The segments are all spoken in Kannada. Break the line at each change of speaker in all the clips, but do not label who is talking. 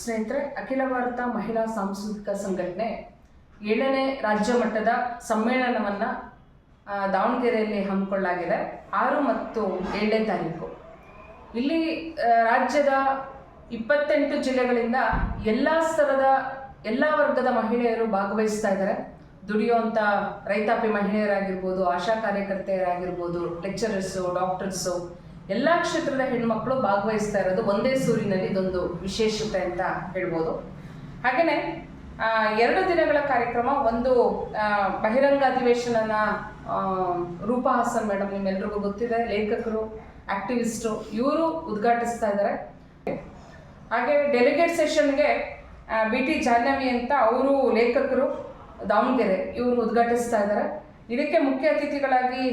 ಸ್ನೇಹಿತರೆ, ಅಖಿಲ ಭಾರತ ಮಹಿಳಾ ಸಾಂಸ್ಕೃತಿಕ ಸಂಘಟನೆ ಏಳನೇ ರಾಜ್ಯ ಮಟ್ಟದ ಸಮ್ಮೇಳನವನ್ನು ದಾವಣಗೆರೆಯಲ್ಲಿ ಹಮ್ಮಿಕೊಳ್ಳಲಾಗಿದೆ, ಆರು ಮತ್ತು ಏಳನೇ ತಾರೀಕು. ಇಲ್ಲಿ ರಾಜ್ಯದ ಇಪ್ಪತ್ತೆಂಟು ಜಿಲ್ಲೆಗಳಿಂದ ಎಲ್ಲ ಸ್ತರದ, ಎಲ್ಲ ವರ್ಗದ ಮಹಿಳೆಯರು ಭಾಗವಹಿಸ್ತಾ ಇದ್ದಾರೆ. ದುಡಿಯುವಂಥ ರೈತಾಪಿ ಮಹಿಳೆಯರಾಗಿರ್ಬೋದು, ಆಶಾ ಕಾರ್ಯಕರ್ತೆಯರಾಗಿರ್ಬೋದು ಲೆಕ್ಚರರ್ಸು ಡಾಕ್ಟರ್ಸು ಎಲ್ಲ ಕ್ಷೇತ್ರದ ಹೆಣ್ಮಕ್ಳು ಭಾಗವಹಿಸ್ತಾ ಇರೋದು ಒಂದೇ ಸೂರಿನಲ್ಲಿ ಇದೊಂದು ವಿಶೇಷತೆ ಅಂತ ಹೇಳ್ಬೋದು. ಹಾಗೆಯೇ ಎರಡು ದಿನಗಳ ಕಾರ್ಯಕ್ರಮ, ಒಂದು ಬಹಿರಂಗ ಅಧಿವೇಶನನ ರೂಪಾ ಹಾಸನ್ ಮೇಡಮ್ ನಿಮ್ಮೆಲ್ರಿಗೂ ಗೊತ್ತಿದೆ. ಲೇಖಕರು, ಆಕ್ಟಿವಿಸ್ಟು, ಇವರು ಉದ್ಘಾಟಿಸ್ತಾ ಇದ್ದಾರೆ. ಹಾಗೆ ಡೆಲಿಗೇಟ್ ಸೆಷನ್ಗೆ ಬಿ ಟಿ ಜಾಹ್ನವಿ ಅಂತ ಅವರು ಲೇಖಕರು, ದಾವಣಗೆರೆ, ಇವರು ಉದ್ಘಾಟಿಸ್ತಾ ಇದ್ದಾರೆ. ಇದಕ್ಕೆ ಮುಖ್ಯ ಅತಿಥಿಗಳಾಗಿ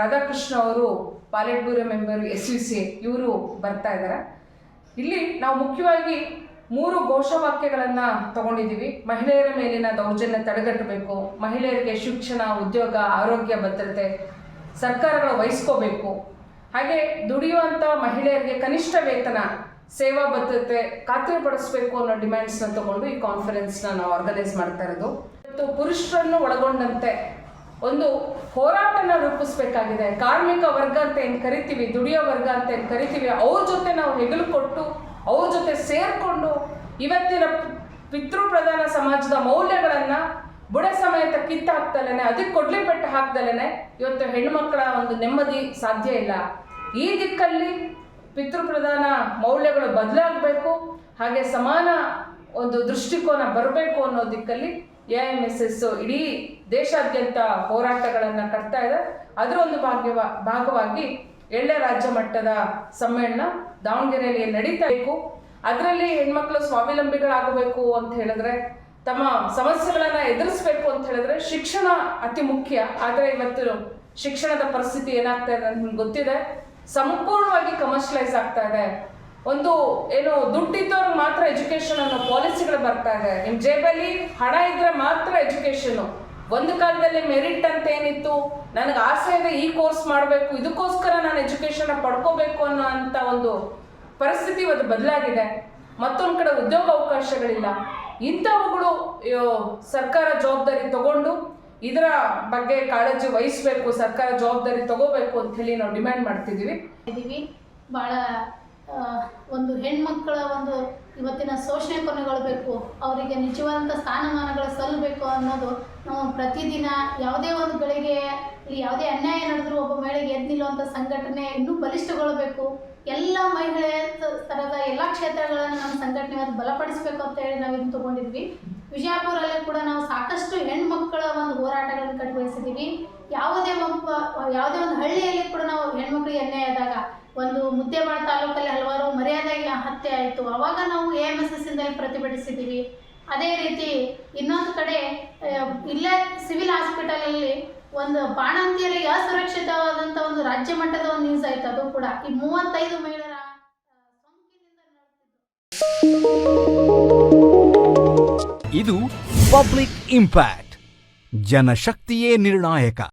ರಾಧಾಕೃಷ್ಣ ಅವರು politburo member, S U C, ಇವರು ಬರ್ತಾ ಇದ್ದಾರೆ ಇಲ್ಲಿ ನಾವು ಮುಖ್ಯವಾಗಿ ಮೂರು ಘೋಷವಾಕ್ಯಗಳನ್ನು ತಗೊಂಡಿದ್ದೀವಿ. ಮಹಿಳೆಯರ ಮೇಲಿನ ದೌರ್ಜನ್ಯ ತಡೆಗಟ್ಟಬೇಕು, ಮಹಿಳೆಯರಿಗೆ ಶಿಕ್ಷಣ, ಉದ್ಯೋಗ, ಆರೋಗ್ಯ ಭದ್ರತೆ ಸರ್ಕಾರಗಳು ವಹಿಸ್ಕೋಬೇಕು. ಹಾಗೆ ದುಡಿಯುವಂಥ ಮಹಿಳೆಯರಿಗೆ ಕನಿಷ್ಠ ವೇತನ, ಸೇವಾ ಭದ್ರತೆ ಖಾತ್ರಿಪಡಿಸಬೇಕು ಅನ್ನೋ ಡಿಮ್ಯಾಂಡ್ಸ್ನ ತಗೊಂಡು ಈ ಕಾನ್ಫರೆನ್ಸ್ನ ನಾವು ಆರ್ಗನೈಸ್ ಮಾಡ್ತಾ ಇರೋದು. ಮತ್ತು ಪುರುಷರನ್ನು ಒಳಗೊಂಡಂತೆ ಒಂದು ಹೋರಾಟನ ರೂಪಿಸ್ಬೇಕಾಗಿದೆ. ಕಾರ್ಮಿಕ ವರ್ಗ ಅಂತ ಏನು ಕರಿತೀವಿ, ದುಡಿಯೋ ವರ್ಗ ಅಂತ ಏನು ಕರಿತೀವಿ, ಅವ್ರ ಜೊತೆ ನಾವು ಹೆಗಲು ಕೊಟ್ಟು ಅವ್ರ ಜೊತೆ ಸೇರಿಕೊಂಡು ಇವತ್ತಿನ ಪಿತೃ ಪ್ರಧಾನ ಸಮಾಜದ ಮೌಲ್ಯಗಳನ್ನು ಬುಡ ಸಮೇತ ಕಿತ್ತು ಹಾಕ್ತಲೇನೆ ಅದಕ್ಕೆ ಕೊಡ್ಲಿ ಪೆಟ್ಟು ಹಾಕ್ದಲೇನೆ ಇವತ್ತು ಹೆಣ್ಮಕ್ಳ ಒಂದು ನೆಮ್ಮದಿ ಸಾಧ್ಯ ಇಲ್ಲ. ಈ ದಿಕ್ಕಲ್ಲಿ ಪಿತೃಪ್ರಧಾನ ಮೌಲ್ಯಗಳು ಬದಲಾಗಬೇಕು, ಹಾಗೆ ಸಮಾನ ಒಂದು ದೃಷ್ಟಿಕೋನ ಬರಬೇಕು ಅನ್ನೋ ದಿಕ್ಕಲ್ಲಿ ಎ ಎಂ ಎಸ್ ಎಸ್ ಇಡೀ ದೇಶಾದ್ಯಂತ ಹೋರಾಟಗಳನ್ನು ಕಟ್ತಾ ಇದೆ. ಅದರ ಒಂದು ಭಾಗವಾಗಿ ಎಳ್ಳೆ ರಾಜ್ಯ ಮಟ್ಟದ ಸಮ್ಮೇಳನ ದಾವಣಗೆರೆಯಲ್ಲಿ ನಡೀತಾ ಬೇಕು ಅದರಲ್ಲಿ ಹೆಣ್ಮಕ್ಳು ಸ್ವಾವಲಂಬಿಗಳಾಗಬೇಕು ಅಂತ ಹೇಳಿದ್ರೆ, ತಮ್ಮ ಸಮಸ್ಯೆಗಳನ್ನ ಎದುರಿಸ್ಬೇಕು ಅಂತ ಹೇಳಿದ್ರೆ ಶಿಕ್ಷಣ ಅತಿ ಮುಖ್ಯ. ಆದರೆ ಇವತ್ತು ಶಿಕ್ಷಣದ ಪರಿಸ್ಥಿತಿ ಏನಾಗ್ತಾ ಇದೆ ಅಂತ ನಿಮ್ಗೆ ಗೊತ್ತಿದೆ. ಸಂಪೂರ್ಣವಾಗಿ ಕಮರ್ಷಿಯಲೈಸ್ ಆಗ್ತಾ ಇದೆ. ಒಂದು ಏನು ದುಡ್ಡಿದ್ದವ್ರಿಗೆ ಮಾತ್ರ ಎಜುಕೇಶನ್ ಅನ್ನೋ ಪಾಲಿಸಿಗಳು ಬರ್ತಾ ಇದೆ. ನಿಮ್ಮ ಜೇಬಲ್ಲಿ ಹಣ ಇದ್ರೆ ಮಾತ್ರ ಎಜುಕೇಶನ್ ಒಂದು ಕಾಲದಲ್ಲಿ ಮೆರಿಟ್ ಅಂತ ಏನಿತ್ತು? ನನಗೆ ಆಸೆ ಇದೆ ಈ ಕೋರ್ಸ್ ಮಾಡಬೇಕು, ಇದಕ್ಕೋಸ್ಕರ ನಾನು ಎಜುಕೇಶನ್ ಪಡ್ಕೋಬೇಕು ಅನ್ನೋ ಅಂತ ಒಂದು ಪರಿಸ್ಥಿತಿ ಇವತ್ತು ಬದಲಾಗಿದೆ. ಮತ್ತೊಂದು ಕಡೆ ಉದ್ಯೋಗ ಅವಕಾಶಗಳಿಲ್ಲ. ಇಂಥವುಗಳು ಸರ್ಕಾರ ಜವಾಬ್ದಾರಿ ತಗೊಂಡು ಇದರ ಬಗ್ಗೆ ಕಾಳಜಿ ವಹಿಸ್ಬೇಕು, ಸರ್ಕಾರ ಜವಾಬ್ದಾರಿ ತಗೋಬೇಕು ಅಂತ ಹೇಳಿ ನಾವು ಡಿಮ್ಯಾಂಡ್
ಮಾಡ್ತಿದೀವಿ ಬಹಳ ಒಂದು ಹೆಣ್ಮಕ್ಕಳ ಒಂದು ಇವತ್ತಿನ ಶೋಷಣೆ ಕೊನೆಗೊಳ್ಳಬೇಕು ಅವರಿಗೆ ನಿಜವಾದಂಥ ಸ್ಥಾನಮಾನಗಳು ಸಲ್ಲಬೇಕು ಅನ್ನೋದು ನಾವು ಪ್ರತಿದಿನ ಯಾವುದೇ ಒಂದು ಗಳಿಗೆ ಇಲ್ಲಿ ಯಾವುದೇ ಅನ್ಯಾಯ ನಡೆದರೂ ಒಬ್ಬ ಮಹಿಳೆಗೆ ಎದ್ದು ನಿಲ್ಲುವಂಥ ಸಂಘಟನೆ ಇನ್ನೂ ಬಲಿಷ್ಠಗೊಳ್ಳಬೇಕು ಎಲ್ಲ ಮಹಿಳೆ ಥರದ ಎಲ್ಲ ಕ್ಷೇತ್ರಗಳನ್ನು ನಮ್ಮ ಸಂಘಟನೆ ಅದು ಬಲಪಡಿಸಬೇಕು ಅಂತ ಹೇಳಿ ನಾವು ಇದನ್ನು ತೊಗೊಂಡಿದ್ವಿ. ವಿಜಯಪುರಲ್ಲಿ ಕೂಡ ನಾವು ಸಾಕಷ್ಟು ಹೆಣ್ಮಕ್ಕಳ ಒಂದು ಹೋರಾಟಗಳನ್ನು ಕಟ್ಟಿವಹಿಸಿದ್ದೀವಿ ಯಾವುದೇ ಒಬ್ಬ, ಯಾವುದೇ ಹಳ್ಳಿಯಲ್ಲಿ ಕೂಡ ನಾವು ಹೆಣ್ಮಕ್ಳಿಗೆ ಅನ್ಯಾಯ ಆದಾಗ ಒಂದು ಮುದ್ದೇಬಾಳ ತಾಲೂಕಲ್ಲಿ ಹಲವಾರು ಮರ್ಯಾದೆ ಹತ್ಯೆ ಆಯಿತು. ಅವಾಗ ನಾವು ಎ ಎಂ ಎಸ್ ಎಸ್ ಇಂದಲ್ಲಿ ಪ್ರತಿಭಟಿಸಿದ್ದೀವಿ. ಅದೇ ರೀತಿ ಇನ್ನೊಂದು ಕಡೆ ಇಲ್ಲೇ ಸಿವಿಲ್ ಹಾಸ್ಪಿಟಲಲ್ಲಿ ಒಂದು ಬಾಣಂತಿಯಲ್ಲಿ ಅಸುರಕ್ಷಿತವಾದಂಥ ಒಂದು ರಾಜ್ಯ ಮಟ್ಟದ ಒಂದು ನ್ಯೂಸ್ ಆಯಿತು. ಅದು ಕೂಡ ಈ ಮೂವತ್ತೈದು ಮಹಿಳೆಯರ
ಇದು ಪಬ್ಲಿಕ್ ಇಂಪ್ಯಾಕ್ಟ್, ಜನಶಕ್ತಿಯೇ ನಿರ್ಣಾಯಕ.